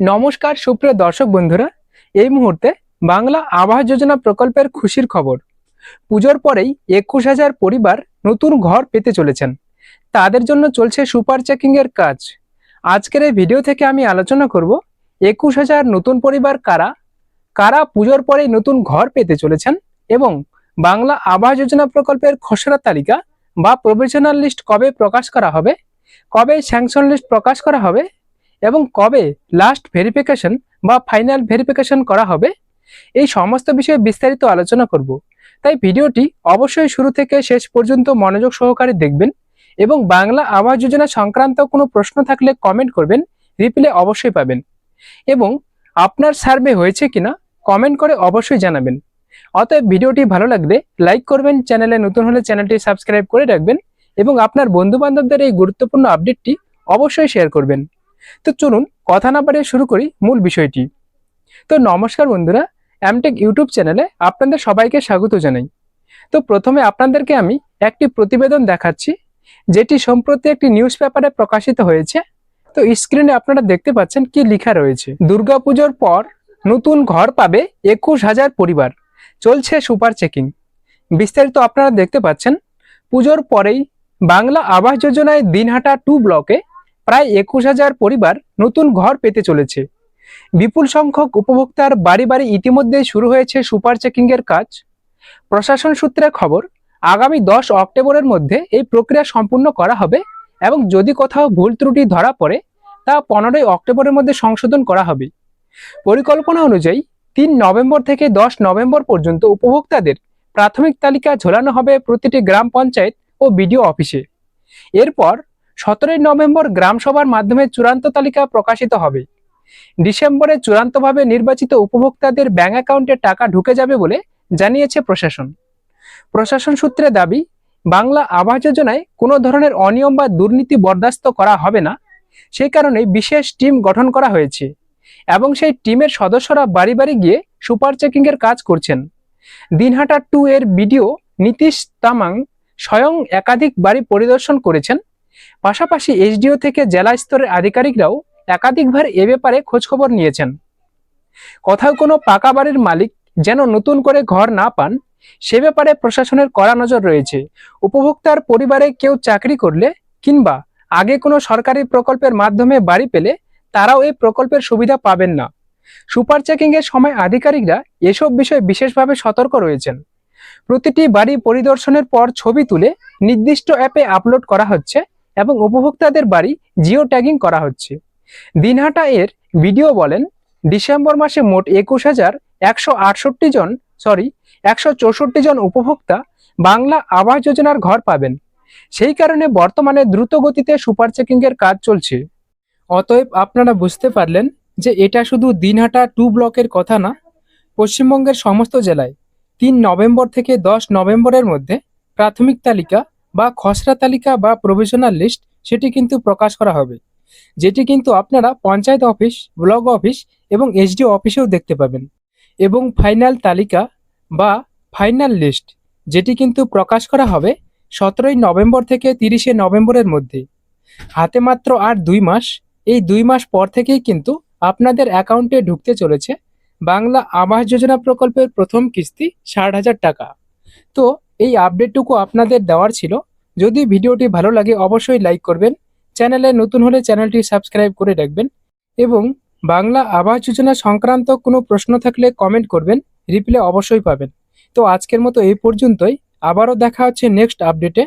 নমস্কার, সুপ্রিয় দর্শক বন্ধুরা, এই মুহূর্তে বাংলা আবাস যোজনা প্রকল্পের খুশির খবর। পুজোর পরেই একুশ হাজার পরিবার নতুন ঘর পেতে চলেছেন। তাদের জন্য চলছে সুপার চেকিং এর কাজ। আজকের এই ভিডিও থেকে আমি আলোচনা করব, একুশ হাজার নতুন পরিবার কারা কারা পুজোর পরেই নতুন ঘর পেতে চলেছেন এবং বাংলা আবাস যোজনা প্রকল্পের খসড়া তালিকা বা প্রভিশনাল লিস্ট কবে প্রকাশ করা হবে, কবে স্যাংশন লিস্ট প্রকাশ করা হবে এবং কবে লাস্ট ভেরিফিকেশন বা ফাইনাল ভেরিফিকেশন করা হবে? এই সমস্ত বিষয়ে বিস্তারিত আলোচনা করব। তাই ভিডিওটি অবশ্যই শুরু থেকে শেষ পর্যন্ত মনোযোগ সহকারে দেখবেন এবং বাংলা আবাস যোজনা সংক্রান্ত কোনো প্রশ্ন থাকলে কমেন্ট করবেন রিপ্লে অবশ্যই পাবেন। এবং আপনার সার্ভে হয়েছে কিনা কমেন্ট করে অবশ্যই জানাবেন। অতএব ভিডিওটি ভালো লাগলে লাইক করবেন, চ্যানেলে নতুন হলে চ্যানেলটি সাবস্ক্রাইব করে রাখবেন এবং আপনার বন্ধু বান্ধবদের এই গুরুত্বপূর্ণ আপডেটটি অবশ্যই শেয়ার করবেন। তো চলুন কথা না বাড়িয়ে শুরু করি মূল বিষয়টি। তো নমস্কার বন্ধুরা অ্যামটেক ইউটিউব চ্যানেলে আপনাদের সবাইকে স্বাগত জানাই। তো প্রথমে আপনাদেরকে আমি একটি প্রতিবেদন দেখাচ্ছি, যেটি সম্প্রতি একটি নিউজ পেপারে প্রকাশিত হয়েছে। তো স্ক্রিনে আপনারা দেখতে পাচ্ছেন কি লেখা রয়েছে। দুর্গাপুজোর পর নতুন ঘর পাবে একুশ হাজার পরিবার। চলছে সুপার চেকিং বিস্তারিত আপনারা দেখতে পাচ্ছেন, পুজোর পরেই বাংলা আবাস যোজনায় দিনহাটা টু ব্লকে প্রায় একুশ হাজার পরিবার নতুন ঘর পেতে চলেছে। বিপুল সংখ্যক উপভোক্তার বাড়ি বাড়ি ইতিমধ্যে শুরু হয়েছে সুপার চেকিং এর কাজ। প্রশাসন সূত্রে খবর, আগামী দশ অক্টোবরের মধ্যে এই প্রক্রিয়া সম্পূর্ণ করা হবে এবং যদি কোথাও ভুল ত্রুটি ধরা পড়ে, তা পনেরোই অক্টোবরের মধ্যে সংশোধন করা হবে। পরিকল্পনা অনুযায়ী, তিন নভেম্বর থেকে দশ নভেম্বর পর্যন্ত উপভোক্তাদের প্রাথমিক তালিকা ঝোলানো হবে প্রতিটি গ্রাম পঞ্চায়েত ও বিডিও অফিসে। এরপর সতেরোই নভেম্বর গ্রাম সভার মাধ্যমে চূড়ান্ত তালিকা প্রকাশিত হবে। ডিসেম্বরে চূড়ান্তভাবে নির্বাচিত উপভোক্তাদের ব্যাংক অ্যাকাউন্টে টাকা ঢুকে যাবে বলে জানিয়েছে প্রশাসন। প্রশাসন সূত্রে দাবি, বাংলা আবাস যোজনায় কোনো ধরনের অনিয়ম বা দুর্নীতি বরদাস্ত করা হবে না। সেই কারণে বিশেষ টিম গঠন করা হয়েছে এবং সেই টিমের সদস্যরা বাড়ি বাড়ি গিয়ে সুপার চেকিং এর কাজ করছেন। দিনহাটা টু এর ভিডিও নীতিশ তামাং স্বয়ং একাধিক বাড়ি পরিদর্শন করেছেন। পাশাপাশি এসডিও থেকে জেলা স্তরের আধিকারিকরাও একাধিকবার এ ব্যাপারে খোঁজখবর নিয়েছেন। কোথাও কোনো পাকা বাড়ির মালিক যেন নতুন করে ঘর না পান, সে ব্যাপারে প্রশাসনের কড়া নজর রয়েছে। উপভোক্তার পরিবারে কেউ চাকরি করলে কিংবা আগে কোনো সরকারি প্রকল্পের মাধ্যমে বাড়ি পেলে তারাও এই প্রকল্পের সুবিধা পাবেন না। সুপার চেকিং এর সময় আধিকারিকরা এসব বিষয়ে বিশেষভাবে সতর্ক রয়েছেন। প্রতিটি বাড়ি পরিদর্শনের পর ছবি তুলে নির্দিষ্ট অ্যাপে আপলোড করা হচ্ছে। এবং উপভোক্তাদের বাড়ি জিও ট্যাগিং করা হচ্ছে। দিনহাটা এর ভিডিও বলেন, ডিসেম্বর মাসে মোট একুশ হাজার একশো আটষট্টি জন সরি একশো চৌষট্টি জন উপভোক্তা বাংলা আবাস যোজনার ঘর পাবেন। সেই কারণে বর্তমানে দ্রুত গতিতে সুপার চেকিং এর কাজ চলছে। অতএব আপনারা বুঝতে পারলেন যে এটা শুধু দিনহাটা টু ব্লকের কথা না, পশ্চিমবঙ্গের সমস্ত জেলায় তিন নভেম্বর থেকে দশ নভেম্বরের মধ্যে প্রাথমিক তালিকা বা খসড়া তালিকা বা প্রভিশনাল লিস্ট সেটি কিন্তু প্রকাশ করা হবে। যেটি কিন্তু আপনারা পঞ্চায়েত অফিস ব্লক অফিস এবং এসডিও অফিসেও দেখতে পাবেন। এবং ফাইনাল তালিকা বা ফাইনাল লিস্ট যেটি কিন্তু প্রকাশ করা হবে সতেরোই নভেম্বর থেকে তিরিশে নভেম্বরের মধ্যে। হাতে মাত্র আর দুই মাস, এই দুই মাস পর থেকেই কিন্তু আপনাদের অ্যাকাউন্টে ঢুকতে চলেছে বাংলা আবাস যোজনা প্রকল্পের প্রথম কিস্তি ষাট হাজার টাকা। তো এই আপডেটটুকু আপনাদের দেওয়ার ছিল। যদি ভিডিওটি ভালো লাগে, অবশ্যই লাইক করবেন। চ্যানেলে নতুন হলে চ্যানেলটি সাবস্ক্রাইব করে রাখবেন। এবং বাংলা আবাস যোজনা সংক্রান্ত কোনো প্রশ্ন থাকলে কমেন্ট করবেন রিপ্লাই অবশ্যই পাবেন। তো আজকের মতো এই পর্যন্তই। আবারও দেখা হচ্ছে নেক্সট আপডেটে